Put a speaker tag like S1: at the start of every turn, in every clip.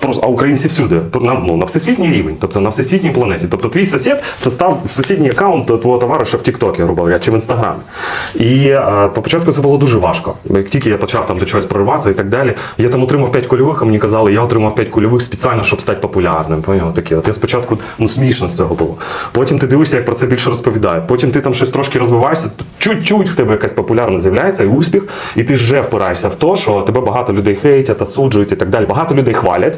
S1: просто а українці всюди, на, ну, на всесвітній рівень, тобто на всесвітній планеті. Тобто твій сусід це став сусідній аккаунт твого товариша в Тіктокі, грубо говоря, чи в інстаграмі. І а, по початку це було дуже важко. Як тільки я почав там до чогось прориватися і так далі, я там отримав 5 кульових, а мені казали, я отримав 5 кульових спеціально, щоб стати популярним. Поняв? Такі. От я спочатку ну, смішно з цього було. Потім ти дивишся, як про це більше розповідають. Потім ти там щось трошки розвиваєшся, чуть-чуть в тебе якась популярність з'являється, і успіх, і ти вже впираєшся в те, що тебе багато людей хейтять, осуджують і так далі. Багато людей хвалять.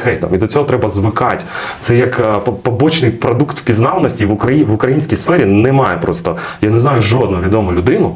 S1: хейтом. І до цього треба звикати. Це як по- побочний продукт впізнаваності в Україні в українській сфері немає просто. Я не знаю жодну відому людину.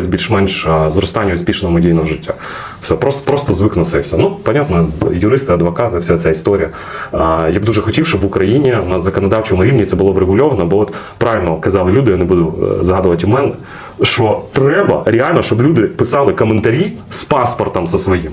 S1: якось більш-менш зростання успішного медійного життя. Все, просто, просто звикнутися це все. Ну, понятно, юристи, адвокати, вся ця історія. Я б дуже хотів, щоб в Україні на законодавчому рівні це було врегульовано, бо от правильно казали люди, я не буду е, згадувати імен, що треба реально, щоб люди писали коментарі з паспортом зі своїм.